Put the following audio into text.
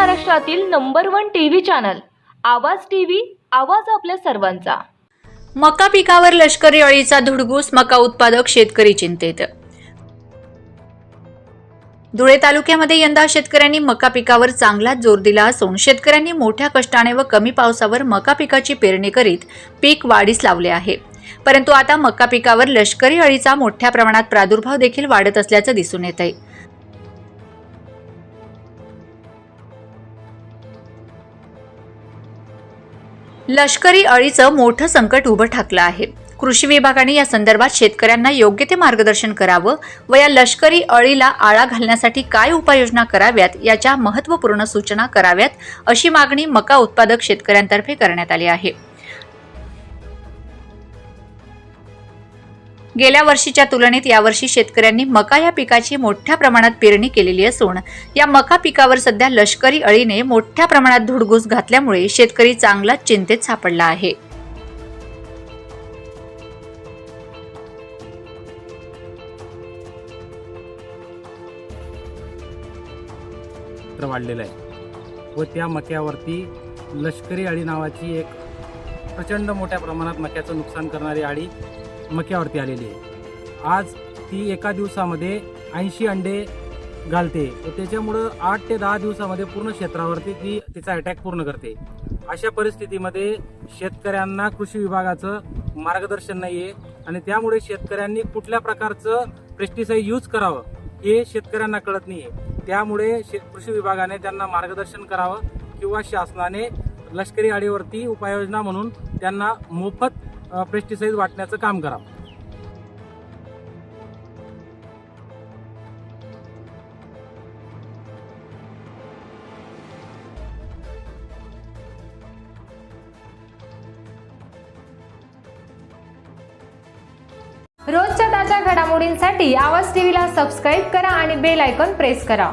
महाराष्ट्रातील number one TV channel Awaaz TV आवाज आपल्या सर्वांचा. मका पिकावर लष्करी अळीचा धुडगूस मका उत्पादक शेतकरी चिंतेत. धुळे तालुक्यामध्ये यंदा शेतकऱ्यांनी मका पिकावर चांगलाच जोर दिला असून शेतकऱ्यांनी मोठ्या कष्टाने व कमी पावसावर मका पिकाची पेरणी करीत पीक वाढीस लावले आहे. परंतु आता मका पिकावर लष्करी अळीचा मोठ्या प्रमाणात प्रादुर्भाव देखील वाढत असल्याचं दिसून येत आहे लष्करी अळीचं मोठं संकट उभं ठाकलं आहे. कृषी विभागाने या संदर्भात शेतकऱ्यांना योग्य ते मार्गदर्शन करावं व या लष्करी अळीला आळा घालण्यासाठी काय उपाययोजना कराव्यात याच्या महत्त्वपूर्ण सूचना कराव्यात अशी मागणी मका उत्पादक शेतकऱ्यांतर्फे करण्यात आली आहे. गेल्या वर्षीच्या तुलनेत यावर्षी शेतकऱ्यांनी मका या पिकाची मोठ्या प्रमाणात पेरणी केलेली असून या मका पिकावर सध्या लष्करी अळीने मोठ्या प्रमाणात धुडगूस घातल्यामुळे शेतकरी चांगलाच चिंतेत सापडला आहे. वाढलेलं आहे. व त्या मक्यावरती लष्करी अळी नावाची एक प्रचंड मोठ्या प्रमाणात मक्याचं नुकसान करणारी अळी मक्यावरती आलेली आहे. आज ती एका दिवसामध्ये ऐंशी अंडे घालते. त्याच्यामुळं आठ ते दहा दिवसामध्ये पूर्ण क्षेत्रावरती ती तिचा अटॅक पूर्ण करते. अशा परिस्थितीमध्ये शेतकऱ्यांना कृषी विभागाचं मार्गदर्शन नाही आहे आणि त्यामुळे शेतकऱ्यांनी कुठल्या प्रकारचं पेस्टिसाईड यूज करावं हे शेतकऱ्यांना कळत नाही आहे त्यामुळे शे कृषी विभागाने त्यांना मार्गदर्शन करावं किंवा शासनाने लष्करी आडीवरती उपाययोजना म्हणून त्यांना मोफत पेस्टिसाईड वाटण्याचं काम करावं रोजच्या ताज्या घडामोडींसाठी आवाज टीव्हीला सबस्क्राईब करा आणि बेल आयकॉन प्रेस करा.